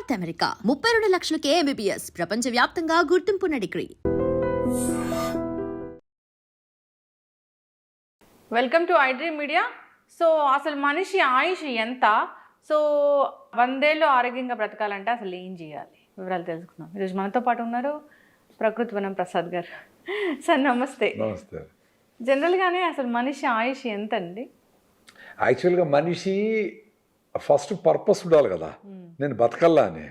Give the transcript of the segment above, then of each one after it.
North America ముప్పై రెండు లక్షలకే MBBS ప్రపంచ వ్యాప్తంగా గుర్తింపున్న degree. Welcome to iDream media so అసలు మనిషి ఆయుష్ ఎంత? సో వందేళ్ళు ఆరోగ్యంగా బ్రతకాలంటే అసలు ఏం చేయాలి? వివరాలు తెలుసుకుందాం. ఈరోజు మనతో పాటు ఉన్నారు ప్రకృతి వనం ప్రసాద్ గారు. సార్ నమస్తే. నమస్తే. జనరల్గానే అసలు మనిషి ఆయుష్ ఎంత అండి యాక్చువల్గా మనిషి ఫస్ట్ పర్పస్ ఉండాలి కదా. నేను బతకల్లా అని.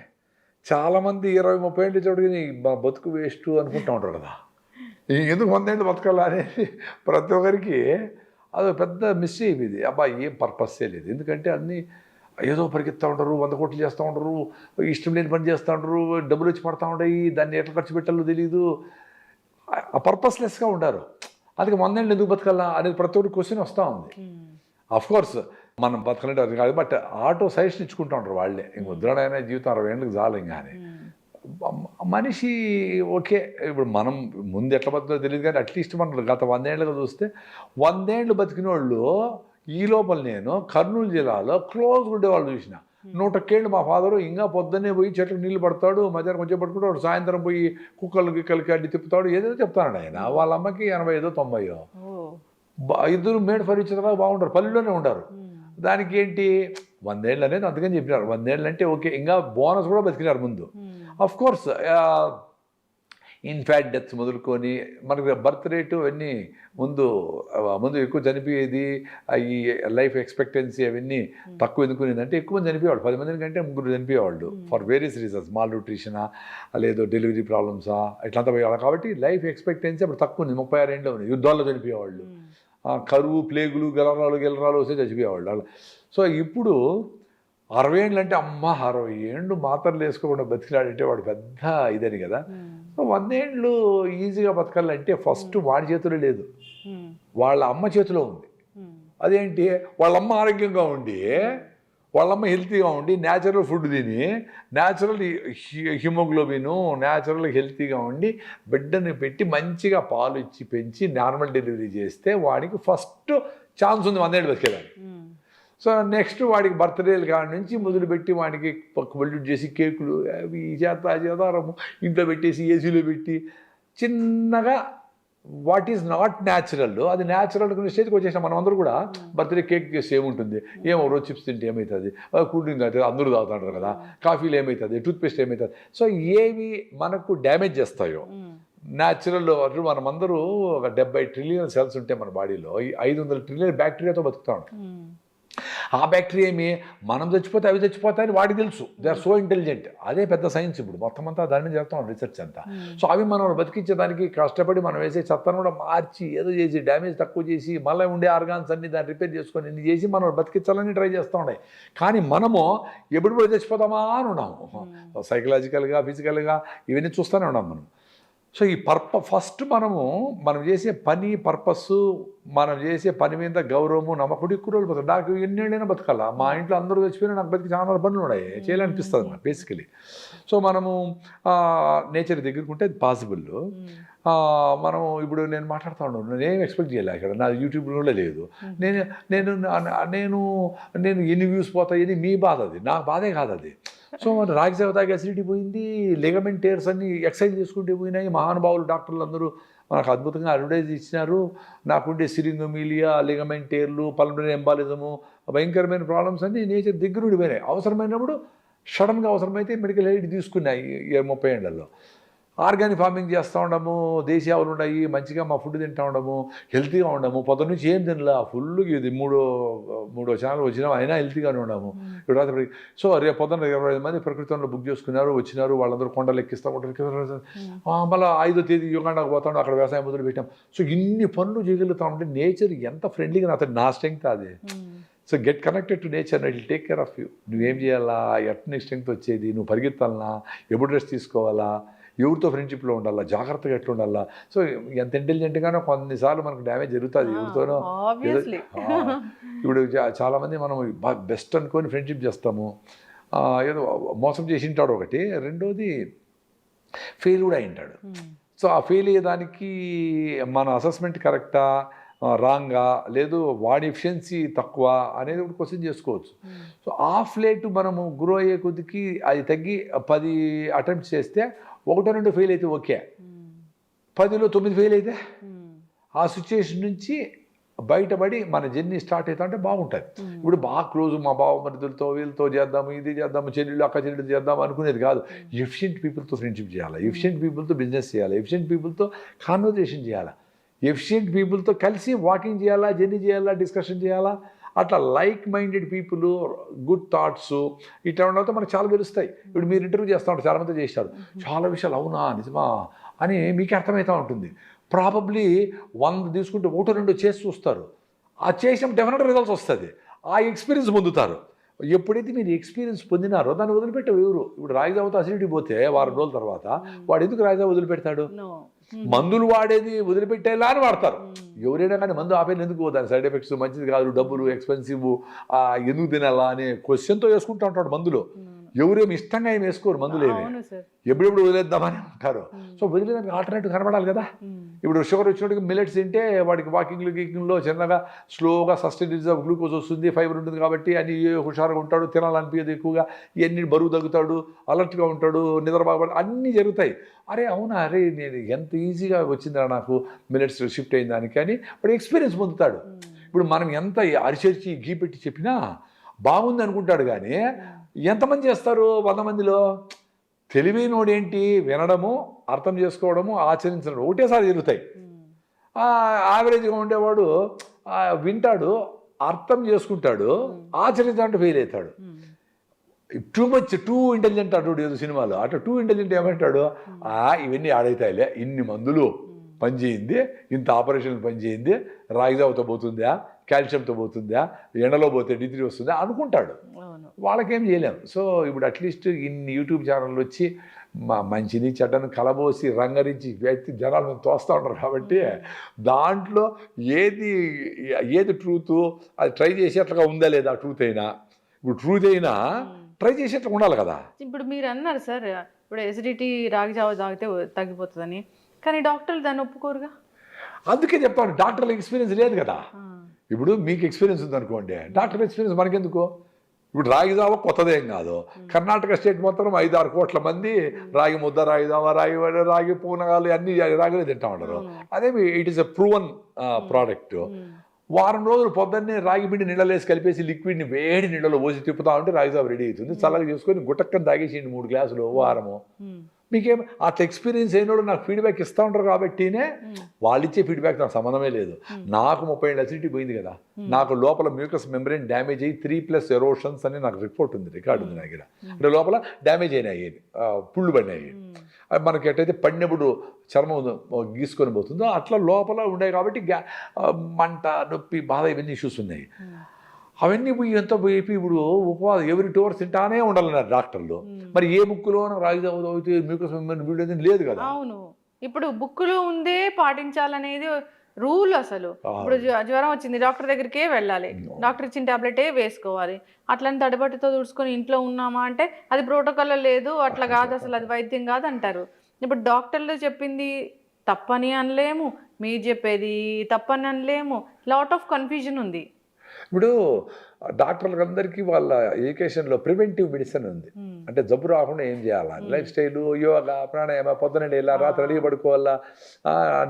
చాలామంది ఇరవై ముప్పై ఏళ్ళు చోటుకి మా బతుకు వేస్ట్ అనుకుంటా ఉంటారు కదా. ఎందుకు వంద ఏళ్ళు బతకల్లా అనేది ప్రతి ఒక్కరికి అది పెద్ద మిస్టేక్ ఇది. అబ్బా ఏం పర్పస్సే లేదు. ఎందుకంటే అన్నీ ఏదో పరిగెత్తా ఉంటారు వంద కోట్లు చేస్తూ ఉంటారు ఇష్టం లేని పని చేస్తూ ఉంటారు డబ్బులు వచ్చి పడతా ఉంటాయి దాన్ని ఎట్లా ఖర్చు పెట్టాలో తెలియదు ఆ పర్పస్లెస్గా ఉండారు. అందుకే వందేళ్ళు ఎందుకు బతకాలా అనేది ప్రతి ఒక్కరి క్వశ్చన్ వస్తూ ఉంది. అఫ్ కోర్స్ మనం బతకలేంటే అది కాదు. బట్ ఆటో సజెషన్ ఇచ్చుకుంటూ ఉంటారు వాళ్ళే. ఇంక ముద్రణమైన జీవితం అరవై ఏళ్ళకి చాలు ఇంకా అని. మ- మనిషి ఓకే ఇప్పుడు మనం ముందు ఎట్లా బతుకుతో తెలియదు కానీ అట్లీస్ట్ మనం గత వందేళ్ళుగా చూస్తే వందేళ్ళు బతికిన వాళ్ళు ఈ లోపల నేను కర్నూలు జిల్లాలో క్లోజ్ ఉండేవాళ్ళు చూసిన. నూటకేళ్ళు మా ఫాదరు ఇంకా పొద్దున్నే పోయి చెట్లకు నీళ్ళు పడతాడు మధ్యాహ్నం కొంచెం పట్టుకుంటాడు సాయంత్రం పోయి కుక్కలు గిక్కలకి అడ్డి తిప్పుతాడు ఏదో చెప్తాడు ఆయన. వాళ్ళ అమ్మకి ఎనభై ఐదో తొంభైయో. ఇద్దరు మేడ్ ఫర్నిచర్ బాగుంటారు పల్లెల్లోనే ఉంటారు దానికి ఏంటి వందేళ్ళు అనేది అందుకని చెప్పినారు. వందేళ్ళు అంటే ఓకే ఇంకా బోనస్ కూడా బతికినారు ముందు. అఫ్ కోర్స్ ఇన్ఫాక్ట్ డెత్స్ మొదలుకొని మనకి బర్త్ రేటు అవన్నీ ముందు ముందు ఎక్కువ చనిపోయేది ఈ లైఫ్ ఎక్స్పెక్టెన్సీ అవన్నీ తక్కువ ఎందుకునేది అంటే ఎక్కువ మంది చనిపోయేవాళ్ళు. పది మంది కంటే ముగ్గురు చనిపోయేవాళ్ళు. ఫర్ వేరియస్ రీజన్స్ మాల్ న్యూట్రిషనా లేదో డెలివరీ ప్రాబ్లమ్సా ఇట్లంతా పోయేవాళ్ళు. కాబట్టి లైఫ్ ఎక్స్పెక్టెన్సీ అప్పుడు తక్కువ ఉంది. ముప్పై ఆరు ఉంది యుద్ధాల్లో చనిపోయేవాళ్ళు. ఆ, కరువు ప్లేగులు గలరాలు గెలరాలు వస్తే చచ్చిపోయేవాళ్ళు. సో ఇప్పుడు అరవై ఏళ్ళు అంటే అమ్మ అరవై ఏళ్ళు మాత్రలు వేసుకోకుండా బతికినాడంటే వాడు పెద్ద ఇదని కదా. సో వందేళ్ళు ఈజీగా బతకాలంటే ఫస్ట్ వాడి చేతిలో లేదు. వాళ్ళ అమ్మ చేతిలో ఉంది. అదేంటి? వాళ్ళమ్మ ఆరోగ్యంగా ఉండి వాళ్ళమ్మ హెల్తీగా ఉండి న్యాచురల్ ఫుడ్ తిని న్యాచురల్ హిమోగ్లోబిన్ న్యాచురల్ హెల్తీగా ఉండి బిడ్డని పెట్టి మంచిగా పాలు ఇచ్చి పెంచి నార్మల్ డెలివరీ చేస్తే వాడికి ఫస్ట్ ఛాన్స్ ఉంది వందేళ్ళు బతికేదానికి. సో నెక్స్ట్ వాడికి బర్త్డేలు కాడి నుంచి మొదలుపెట్టి వాడికి వెల్లుడు చేసి కేకులు అవి ఈ చేత ఆ చేత రమ్ము ఇంట్లో పెట్టేసి ఏసీలో పెట్టి చిన్నగా వాట్ ఈజ్ నాట్ న్యాచురల్ అది న్యాచురల్ స్టేజ్కి వచ్చేసిన మనం అందరూ కూడా. బర్త్డే కేక్ చేస్తే ఏముంటుంది ఏమో రోజు చిప్స్ తింటే ఏమవుతుంది కూల్ డ్రింక్ అయితే అందరూ తాగుతారు కదా. కాఫీలు ఏమవుతుంది టూత్పేస్ట్ ఏమవుతుంది సో ఏవి మనకు డ్యామేజ్ చేస్తాయో న్యాచురల్ అటు మనమందరూ ఒక డెబ్బై ట్రిలియన్ సెల్స్ ఉంటాయి మన బాడీలో ఐదు వందల ట్రిలియన్ బ్యాక్టీరియాతో బతుకుతా ఉంటాం. ఆ బ్యాక్టీరియా ఏమి? మనం చచ్చిపోతే అవి చచ్చిపోతాయని వాడికి తెలుసు. దే ఆర్ సో ఇంటెలిజెంట్ అదే పెద్ద సైన్స్ ఇప్పుడు. మొత్తం అంతా దాని మీద చేస్తాం రీసెర్చ్ అంతా. సో అవి మనం బతికించేదానికి కష్టపడి మనం వేసే చెత్తను కూడా మార్చి ఏదో చేసి డ్యామేజ్ తక్కువ చేసి మళ్ళీ ఉండే ఆర్గాన్స్ అన్ని దాన్ని రిపేర్ చేసుకొని ఇన్ని చేసి మనం బతికించాలని ట్రై చేస్తూ ఉన్నాయి. కానీ మనము ఎప్పుడు కూడా చచ్చిపోతామా అని ఉన్నాము. సైకలాజికల్గా ఫిజికల్గా ఇవన్నీ చూస్తూనే ఉన్నాం మనం. సో ఈ పర్ప ఫస్ట్ మనము మనం చేసే పని పర్పస్ మనం చేసే పని మీద గౌరవము నమ్మకుడు ఎక్కువ రోజులు బతకాలి నాకు ఎన్నేళ్ళైనా బతకాల? మా ఇంట్లో అందరూ చచ్చిపోయినా నాకు బతికి చాలా పనులు ఉన్నాయి. చేయాలనిపిస్తుంది నాకు బేసికలీ సో మనము నేచర్ దగ్గరికి ఉంటే అది పాసిబుల్ మనం ఇప్పుడు నేను మాట్లాడుతూ ఉన్నాను. నేను ఎక్స్పెక్ట్ చేయలే ఇక్కడ నా యూట్యూబ్లో లేదు. నేను నేను నేను నేను ఎన్ని వ్యూస్ పోతాయి ఇది మీ బాధ అది. నా బాధే కాదు అది. సో మన రాగిసేవ తాగి అసిడిటీ పోయింది లిగమెంట్ టేర్స్ అన్ని ఎక్సర్సైజ్ చేసుకుంటే పోయినాయి. మహానుభావులు డాక్టర్లు అందరూ మనకు అద్భుతంగా అడ్వర్టైజ్ ఇచ్చినారు. నాకుండే సిరింగోమీలియా లిగమెంట్ టేర్లు పల్మనరీ ఎంబాలిజము భయంకరమైన ప్రాబ్లమ్స్ అన్నీ నేచర్ దగ్గర ఉండిపోయినాయి. అవసరమైనప్పుడు సడన్గా అవసరమైతే మెడికల్ ఎయిడ్ తీసుకున్నాయి ముప్పై ఏళ్ళలో ఆర్గానిక్ ఫార్మింగ్ చేస్తూ ఉండము దేశీ ఆవులు ఉన్నాయి మంచిగా మా ఫుడ్ తింటూ ఉండము హెల్తీగా ఉండము. పొద్దున్న నుంచి ఏం తినలా ఫుల్ ఇది మూడో మూడో ఛానల్ వచ్చినాం అయినా హెల్తీగానే ఉన్నాము ఇప్పుడు రాత్రి సో రేపు పొద్దున్న ఇరవై ఐదు మంది ప్రకృతిలో బుక్ చేసుకున్నారు వచ్చినారు వాళ్ళందరూ కొండలు ఎక్కిస్తూ ఉంటారు. మళ్ళీ ఐదో తేదీ యుగాండాకు పోతాడు అక్కడ వ్యవసాయం మొదలు పెట్టాం. సో ఇన్ని పనులు చేయగలుగుతా ఉంటే నేచర్ ఎంత ఫ్రెండ్లీగా అతను నా స్ట్రెంగ్త్ అది. So get connected to nature it take care of you నువ్వేం చేయాలా ఎట్ నీ స్ట్రెంగ్త్ వచ్చేది నువ్వు పరిగెత్తాలనా ఎప్పుడు రెస్ట్ తీసుకోవాలా ఎవరితో ఫ్రెండ్షిప్లో ఉండాలా? జాగ్రత్తగా ఎట్లా ఉండాలా సో ఎంత ఇంటెలిజెంట్గానో కొన్నిసార్లు మనకు డ్యామేజ్ జరుగుతుంది. ఎవరితోనో ఇప్పుడు చాలామంది మనం బెస్ట్ అనుకొని ఫ్రెండ్షిప్ చేస్తాము. ఏదో మోసం చేసి ఉంటాడు ఒకటి. రెండోది ఫెయిల్ కూడా అయింటాడు సో ఆ ఫెయిల్ అయ్యేదానికి మన అసెస్మెంట్ కరెక్టా రాంగా లేదు వాడి ఎఫిషియన్సీ తక్కువ అనేది ఒకటి క్వశ్చన్ చేసుకోవచ్చు. సో ఆఫ్ లేట్ మనము గ్రో అయ్యే కొద్దికి అది తగ్గి పది అటెంప్ట్స్ చేస్తే ఒకటో రెండు ఫెయిల్ అయితే ఓకే పదిలో తొమ్మిది ఫెయిల్ అయితే ఆ సిచ్యుయేషన్ నుంచి బయటపడి మన జర్నీ స్టార్ట్ అవుతా అంటే బాగుంటుంది. ఇప్పుడు బాగా క్లోజ్ మా బావ మరిదులతో వీళ్ళతో చేద్దాము ఇది చేద్దాము చెల్లెళ్ళు అక్క చెల్లెళ్ళు చేద్దాము అనుకునేది కాదు. ఎఫిషియెంట్ పీపుల్తో ఫ్రెండ్షిప్ చేయాలి? ఎఫిషియెంట్ పీపుల్తో బిజినెస్ చేయాలి? ఎఫిషియెంట్ పీపుల్తో కాన్వర్జేషన్ చేయాలి? ఎఫిషియెంట్ పీపుల్తో కలిసి వాకింగ్ చేయాలా? జర్నీ చేయాలా? డిస్కషన్ చేయాలా? అట్లా like minded people good thoughts ఇట్లా ఉండడంతో మనకు చాలా తెలుస్తాయి. ఇప్పుడు మీరు ఇంటర్వ్యూ చేస్తూ ఉంటారు చాలా మంది చేస్తారు చాలా విషయాలు అవునా? నిజమా? అని మీకు అర్థమవుతూ ఉంటుంది. ప్రాబబ్లీ వంద తీసుకుంటే ఒకటో రెండో చేసి చూస్తారు. ఆ చేసిన డెఫినెట్ రిజల్ట్స్ వస్తుంది. ఆ ఎక్స్పీరియన్స్ పొందుతారు. ఎప్పుడైతే మీరు ఎక్స్పీరియన్స్ పొందినారో దాన్ని వదిలిపెట్టే ఎవరు? ఇప్పుడు రాయిదావతో అసిడిటీ పోతే వారం రోజుల తర్వాత వాడు ఎందుకు రాయిదా వదిలిపెడతాడు? మందులు వాడేది వదిలిపెట్టేలా అని వాడతారు. ఎవరైనా కానీ మందు ఆపేది ఎందుకు దాని సైడ్ ఎఫెక్ట్స్ మంచిది కాదు డబ్బులు ఎక్స్పెన్సివ్ ఎందుకు తినాలా అనే క్వశ్చన్తో వేసుకుంటూ ఉంటాడు మందులు. ఎవరేమి ఇష్టంగా ఏమి వేసుకోరు మందులు ఏమి. అవును సార్. ఎప్పుడెప్పుడు వదిలేద్దామని ఉంటారు సో వదిలేదానికి ఆల్టర్నేటివ్ కనబడాలి కదా. ఇప్పుడు షుగర్ వచ్చినట్టుగా మిల్లెట్స్ తింటే వాడికి వాకింగ్లు గీకింగ్లో చిన్నగా స్లోగా సస్టైనిటీస్ ఆఫ్ గ్లూకోజ్ వస్తుంది ఫైబర్ ఉంటుంది కాబట్టి అని హుషారుగా ఉంటాడు తినాలనిపించదు ఎక్కువగా. ఇవన్నీ బరువు తగ్గుతాడు అలర్ట్గా ఉంటాడు నిద్ర బాగా అన్నీ జరుగుతాయి. అరే అవునా? అరే నేను ఎంత ఈజీగా వచ్చిందా నాకు మిల్లెట్స్ షిఫ్ట్ అయిన దానికి అని వాడు ఎక్స్పీరియన్స్ పొందుతాడు. ఇప్పుడు మనం ఎంత అరిచర్చి గీ పెట్టి చెప్పినా బాగుంది అనుకుంటాడు కానీ ఎంతమంది చేస్తారు వంద మందిలో? తెలివైనోడేంటి? వినడము అర్థం చేసుకోవడము ఆచరించడం ఒకటేసారి జరుగుతాయి. ఆ, యావరేజ్గా ఉండేవాడు వింటాడు అర్థం చేసుకుంటాడు ఆచరించాలంటే ఫెయిల్ అవుతాడు. టూ మచ్ టూ ఇంటెలిజెంట్ అటు ఏదో సినిమాలో. అటు టూ ఇంటెలిజెంట్ ఏమంటాడు? ఆ ఇవన్నీ ఆడైతాయిలే. ఇన్ని మందులు పనిచేయింది ఇంత ఆపరేషన్లు పనిచేయింది రాగిజావుతో పోతుందా? కాల్షియంతో పోతుందా? ఎండలో పోతే డిగ్రీ వస్తుందా? అనుకుంటాడు. వాళ్ళకేం చేయలేం. సో ఇప్పుడు అట్లీస్ట్ ఇన్ని యూట్యూబ్ ఛానళ్ళు వచ్చి మా మంచిని చెడ్డను కలబోసి రంగరించి వ్యక్తి జనాలను తోస్తూ ఉంటారు కాబట్టి దాంట్లో ఏది ఏది ట్రూత్ అది ట్రై చేసేట్లుగా ఉందా లేదా ట్రూత్ అయినా? ఇప్పుడు ట్రూత్ అయినా ట్రై చేసేట్లుగా ఉండాలి కదా. ఇప్పుడు మీరు అన్నారు సార్ ఇప్పుడు ఎసిడిటీ రాగి జావ తాగితే తగ్గిపోతుందని. కానీ డాక్టర్లు దాన్ని ఒప్పుకోరుగా? అందుకే చెప్తాను డాక్టర్ల ఎక్స్పీరియన్స్ లేదు కదా. ఇప్పుడు మీకు ఎక్స్పీరియన్స్ ఉందనుకోండి. డాక్టర్ ఎక్స్పీరియన్స్ మనకెందుకు? ఇప్పుడు రాగి జావ కొత్తదేం కాదు. కర్ణాటక స్టేట్ మొత్తం ఐదు ఆరు కోట్ల మంది రాగి ముద్ద రాగి జావ రాగి రాగి పూనగాలు అన్ని రాగిలే తింటా ఉంటారు. అదే it is a proven product వారం రోజులు పొద్దున్నే రాగి పిండి నీళ్ళలో వేసి కలిపేసి లిక్విడ్ని వేడి నీళ్ళలో పోసి తిప్పుతా ఉంటే రాగి జావ రెడీ అవుతుంది. చల్లగా చేసుకొని గుట్టక్కని తాగేసేయండి మూడు గ్లాసులు వారము. మీకేం అట్లా ఎక్స్పీరియన్స్ అయినోడు నాకు ఫీడ్బ్యాక్ ఇస్తూ ఉంటారు కాబట్టినే వాళ్ళు ఇచ్చే ఫీడ్బ్యాక్ నాకు సంబంధమే లేదు. నాకు ముప్పై ఏళ్ళ అసిడిటీ పోయింది కదా. నాకు లోపల మ్యూకస్ మెంబ్రెయిన్ డ్యామేజ్ అయ్యి త్రీ ప్లస్ ఎరోషన్స్ అని నాకు రిపోర్ట్ ఉంది రికార్డు ఉంది నా దగ్గర. అంటే లోపల డ్యామేజ్ అయినాయి పుళ్ళు పడినాయి అవి మనకి ఎట్టయితే పడినప్పుడు చర్మం గీసుకొని పోతుందో అట్లా లోపల ఉండే కాబట్టి మంట నొప్పి బాధ ఇవన్నీ ఇష్యూస్ ఉన్నాయి. అవన్నీ పోయి ఎంత పోయి ఇప్పుడు ఉపవాసం ఎవరి టూ అవర్స్ తింటానే ఉండాలన్నారు డాక్టర్లు. మరి ఏ ముక్కులో రాగి అవుతే వీడియో లేదు కదా. అవును. ఇప్పుడు బుక్కులో ఉందే పాటించాలనేది రూల్ అసలు. ఇప్పుడు జ్వ- జ్వరం వచ్చింది డాక్టర్ దగ్గరికే వెళ్ళాలి. డాక్టర్ ఇచ్చిన టాబ్లెటే వేసుకోవాలి. అట్లని తడిబట్టితో తుడుచుకొని ఇంట్లో ఉన్నామా అంటే అది ప్రోటోకాల్ లేదు అట్లా కాదు అసలు అది వైద్యం కాదు అంటారు. ఇప్పుడు డాక్టర్లు చెప్పింది తప్పని అనలేము మీరు చెప్పేది తప్పని అనలేము. లాట్ ఆఫ్ కన్ఫ్యూజన్ ఉంది. ఇప్పుడు డాక్టర్లకు అందరికీ వాళ్ళ ఎడ్యుకేషన్లో ప్రివెంటివ్ మెడిసిన్ ఉంది. అంటే జబ్బు రాకుండా ఏం చేయాలా? లైఫ్ స్టైల్ యోగా ప్రాణాయామ పొద్దున వెళ్ళా రాత్రి అడిగి పడుకోవాలా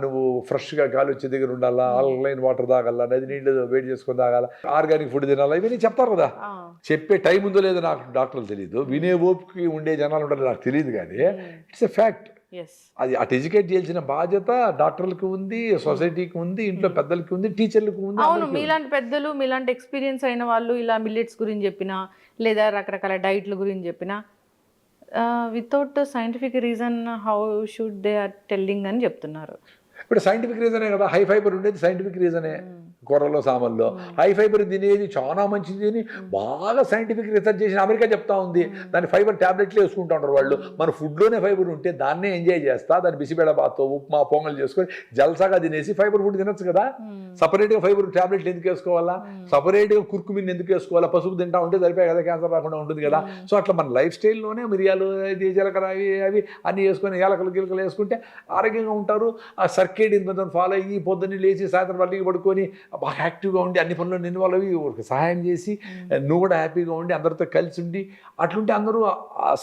నువ్వు ఫ్రెష్గా గాలి వచ్చే దగ్గర ఉండాలా ఆన్లైన్ వాటర్ తాగాల నది నీళ్ళు వేడి చేసుకొని తాగాల ఆర్గానిక్ ఫుడ్ తినాలా ఇవన్నీ చెప్తారు కదా. చెప్పే టైం ఉందో లేదో నాకు డాక్టర్లు తెలియదు వినే ఓపిక ఉండే జనాలు ఉండాలి నాకు తెలియదు కానీ ఇట్స్ ఎ ఫ్యాక్ట్. అది అటు ఎడ్యుకేట్ చేయాల్సిన బాధ్యత డాక్టర్లకు ఉంది సొసైటీకి ఉంది ఇంట్లో పెద్దలకి ఉంది టీచర్లకు ఉంది అవును. మీలాంటి పెద్దలు మీలాంటి ఎక్స్పీరియన్స్ అయిన వాళ్ళు ఇలా మిల్లెట్స్ గురించి చెప్పినా లేదా రకరకాల డైట్ల గురించి చెప్పినా without scientific reason how should they are telling అని చెప్తున్నారు. ఇప్పుడు సైంటిఫిక్ రీజనే కదా? హై ఫైబర్ ఉండేది సైంటిఫిక్ రీజనే కూరలో సామాన్లో హై ఫైబర్ తినేది చాలా మంచిది అని బాగా సైంటిఫిక్ రీసెర్చ్ చేసిన అమెరికా చెప్తా ఉంది. దాని ఫైబర్ ట్యాబ్లెట్లు వేసుకుంటా ఉంటారు వాళ్ళు. మన ఫుడ్లోనే ఫైబర్ ఉంటే దాన్నే ఎంజాయ్ చేస్తా. దాన్ని బిసిబెడ బాతో ఉప్మా పొంగల్ చేసుకొని జల్సాగా తినేసి ఫైబర్ ఫుడ్ తినొచ్చు కదా? సపరేట్గా ఫైబర్ ట్యాబ్లెట్లు ఎందుకు వేసుకోవాలా? సపరేట్గా కుర్కుమిన్ ఎందుకు వేసుకోవాలా? పసుపు తింటా ఉంటే సరిపోయి కదా క్యాన్సర్ రాకుండా ఉంటుంది కదా? సో అట్లా మన లైఫ్ స్టైల్లోనే మిరియాలు జీలకర్ర అవి అవి అన్నీ వేసుకొని ఏలకలు గిలకలు వేసుకుంటే ఆరోగ్యంగా ఉంటారు. ఆ సర్కేడియన్ మెథడ్ ఫాలో అయ్యి పొద్దున్నే లేచి సాయంత్రం మళ్ళీ పడుకొని బాగా యాక్టివ్గా ఉండి అన్ని ఇన్వాల్వ్ అయ్యి ఒక సహాయం చేసి నువ్వు కూడా హ్యాపీగా ఉండి అందరితో కలిసి ఉండి అట్లుంటే అందరూ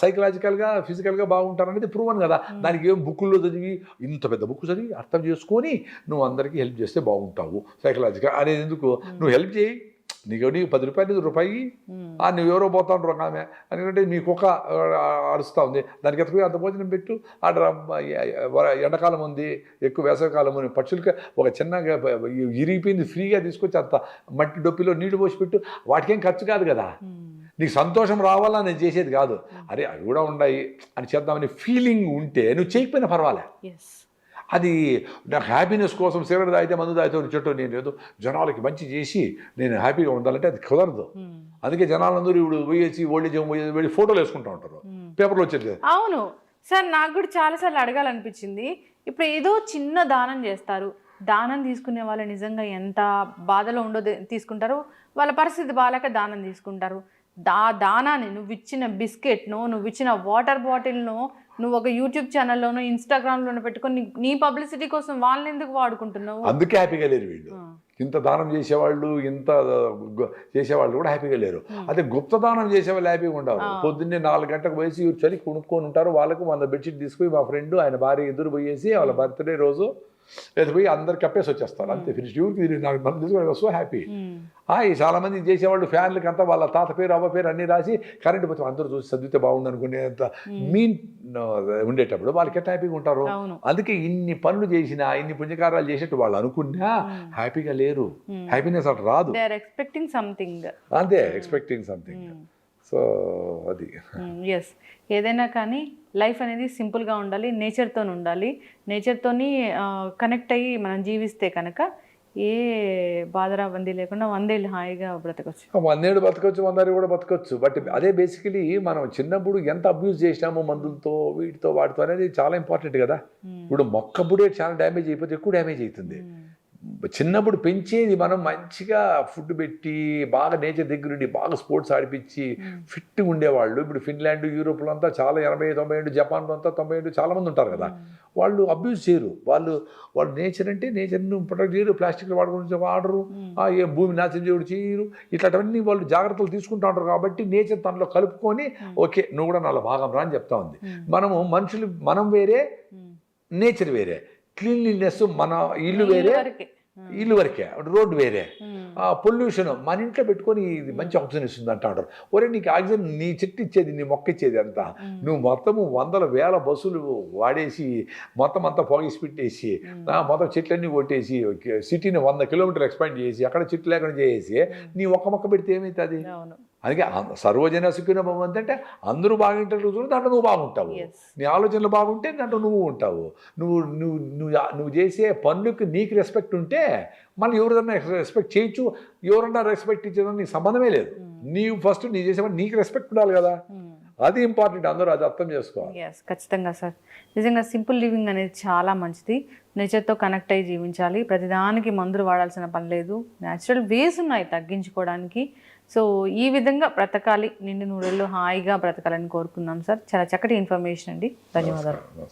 సైకలాజికల్గా ఫిజికల్గా బాగుంటారు అనేది ప్రూవన్ కదా. దానికి ఏం బుక్కుల్లో చదివి ఇంత పెద్ద బుక్ చదివి అర్థం చేసుకొని నువ్వు అందరికీ హెల్ప్ చేస్తే బాగుంటావు. సైకలాజికల్ అనేది ఎందుకు? నువ్వు హెల్ప్ చేయి. నీకు నీకు పది రూపాయలు ఇది రూపాయి? ఆ నువ్వు ఎవరో పోతా ఉంటారు ఆమె ఎందుకంటే మీ కుక్క అరుస్తూ ఉంది. దానికి ఎత్తుకుపోయి అంత భోజనం పెట్టు. ఆడ ఎండాకాలం ఉంది ఎక్కువ వేసవికాలం ఉంది. పక్షులకి ఒక చిన్నగా ఇరిగిపోయింది ఫ్రీగా తీసుకొచ్చి అంత మట్టి డొప్పిలో నీళ్ళు పోసి పెట్టు. వాటికేం ఖర్చు కాదు కదా. నీకు సంతోషం రావాలా? నేను చేసేది కాదు. అరే అవి కూడా ఉన్నాయి. అని చేద్దామని ఫీలింగ్ ఉంటే నువ్వు చేయకపోయినా పర్వాలే. అది నాకు హ్యాపీనెస్ కోసం సిగరెట్ తాగితే మందు తాగితే చెట్టు నేను ఏదో జనాలకి మంచి చేసి నేను హ్యాపీగా ఉండాలంటే అది కుదరదు. అందుకే జనాలందరూ ఇప్పుడు పోయేసి ఓల్డ్ ఏజ్ పోయి వెళ్ళి ఫోటోలు వేసుకుంటూ ఉంటారు. పేపర్లో వచ్చేది అవును. సార్ నాకు కూడా చాలాసార్లు అడగాలనిపించింది. ఇప్పుడు ఏదో చిన్న దానం చేస్తారు. దానం తీసుకునే వాళ్ళు నిజంగా ఎంత బాధలో ఉండో తీసుకుంటారు. వాళ్ళ పరిస్థితి బాగాలేక దానం తీసుకుంటారు. దా దానాన్ని నువ్వు ఇచ్చిన బిస్కెట్ను నువ్వు ఇచ్చిన వాటర్ బాటిల్ను నువ్వు ఒక యూట్యూబ్ ఛానల్లోనో ఇన్స్టాగ్రామ్లోనో పెట్టుకొని నీ- పబ్లిసిటీ కోసం వాళ్ళని ఎందుకు వాడుకుంటున్నావు? అందుకే హ్యాపీగా లేరు వీళ్ళు. ఇంత దానం చేసేవాళ్ళు ఇంత చేసేవాళ్ళు కూడా హ్యాపీగా లేరు. అదే గుప్త దానం చేసేవాళ్ళు హ్యాపీగా ఉండవు పొద్దున్నే నాలుగు గంటలకు పోయేసి ఇవి చలి కొనుక్కొని ఉంటారు. వాళ్ళకు వంద బెడ్షీట్ తీసుకుపోయి మా ఫ్రెండ్ ఆయన భార్య ఎదురు పోయేసి వాళ్ళ బర్త్డే రోజు ఎదురుపోయి అందరు కప్పేసి వచ్చేస్తారు అంతే ఫినిష్. ఊరికి తిరిగి నాకు నన్ను తీసుకుని సో హ్యాపీ. ఈ చాలా మంది చేసేవాళ్ళు ఫ్యాన్లకి అంతా వాళ్ళ తాత పేరు అవ్వ పేరు అన్ని రాసి కరెంట్ పోతే అందరూ చూసి చదివితే బాగుండు అనుకునేంత మీన్ ఉండేటప్పుడు వాళ్ళకి ఎట్లా హ్యాపీగా ఉంటారు? అందుకే ఇన్ని పనులు చేసినా ఇన్ని పుణ్యకారాలు చేసేట్టు వాళ్ళు అనుకున్నా హ్యాపీగా లేరు. హ్యాపీనెస్ అటు రాదు. ఎక్స్పెక్టింగ్ సంథింగ్ అంతే ఎక్స్పెక్టింగ్ సంథింగ్ సో అది. ఎస్ ఏదైనా కానీ లైఫ్ అనేది సింపుల్గా ఉండాలి నేచర్తో ఉండాలి. నేచర్తోని కనెక్ట్ అయ్యి మనం జీవిస్తే కనుక ఏ బాధరాబందీ లేకుండా వందేళ్ళు హాయిగా బ్రతకొచ్చు. వందేడు బతకొచ్చు వందారు కూడా బతకొచ్చు. బట్ అదే బేసికలీ మనం చిన్నప్పుడు ఎంత అబ్యూజ్ చేసినామో మందులతో వీటితో వాటితో అనేది చాలా ఇంపార్టెంట్ కదా. ఇప్పుడు మొక్కప్పుడే చాలా డ్యామేజ్ అయిపోతే ఎక్కువ డ్యామేజ్ అవుతుంది. చిన్నప్పుడు పెంచేది మనం మంచిగా ఫుడ్ పెట్టి బాగా నేచర్ దగ్గర ఉండి బాగా స్పోర్ట్స్ ఆడిపించి ఫిట్ ఉండేవాళ్ళు. ఇప్పుడు ఫిన్లాండ్ యూరోప్లో అంతా చాలా ఎనభై తొంభై ఏడు జపాన్లో అంతా తొంభై ఏడు చాలా మంది ఉంటారు కదా. వాళ్ళు అబ్యూజ్ చేయరు. వాళ్ళు వాళ్ళు నేచర్ అంటే నేచర్ను ప్రొటెక్ట్ చేయరు ప్లాస్టిక్ వాడుకుని వాడరు. ఏ భూమి నాశనం చేయడు చేయరు. ఇట్లాంటివన్నీ వాళ్ళు జాగ్రత్తలు తీసుకుంటూ ఉంటారు కాబట్టి నేచర్ తనలో కలుపుకొని ఓకే నువ్వు కూడా నాలో భాగం రా అని చెప్తా ఉంది. మనము మనుషులు మనం వేరే నేచర్ వేరే. క్లీన్లీనెస్ మన ఇల్లు వేరే ఇల్లు వరకే రోడ్డు వేరే. పొల్యూషన్ మన ఇంట్లో పెట్టుకొని ఇది మంచి ఆక్సిజన్ ఇస్తుంది అంటాడు. ఒరే నీకు ఆక్సిజన్ నీ చెట్టు ఇచ్చేది నీ మొక్క ఇచ్చేది అంతా. నువ్వు మొత్తము వందల వేల బస్సులు వాడేసి మొత్తం అంతా పొగేసి పెట్టేసి మొత్తం చెట్లన్నీ కొట్టేసి సిటీని వంద కిలోమీటర్లు ఎక్స్పాండ్ చేసి అక్కడ చెట్లు లేకుండా చేసి నీ ఒక్క మొక్క పెడితే ఏమవుతుంది అందుకే సర్వజన సుఖిన భవంతి అంటే అందరూ బాగుంటారు చూడు దాంట్లో నువ్వు బాగుంటావు. నీ ఆలోచనలు బాగుంటే దాంట్లో నువ్వు ఉంటావు. నువ్వు నువ్వు నువ్వు నువ్వు చేసే పనులకు నీకు రెస్పెక్ట్ ఉంటే మళ్ళీ ఎవరిదన్నా రెస్పెక్ట్ చేయొచ్చు. ఎవరన్నా రెస్పెక్ట్ ఇచ్చేదని నీకు సంబంధమే లేదు. నీవు ఫస్ట్ నీ చేసే నీకు రెస్పెక్ట్ ఉండాలి కదా. అది ఇంపార్టెంట్ అందరూ అది అర్థం చేసుకోవాలి. ఎస్ ఖచ్చితంగా సార్. నిజంగా సింపుల్ లివింగ్ అనేది చాలా మంచిది. నేచర్తో కనెక్ట్ అయ్యి జీవించాలి. ప్రతిదానికి మందులు వాడాల్సిన పని లేదు. న్యాచురల్ వేస్ ఉన్నాయి తగ్గించుకోవడానికి. సో ఈ విధంగా బ్రతకాలి నిండు నూడెల్లో హాయిగా బ్రతకాలని కోరుకుందాం సార్. చాలా చక్కటి ఇన్ఫర్మేషన్ అండి. ధన్యవాదాలు.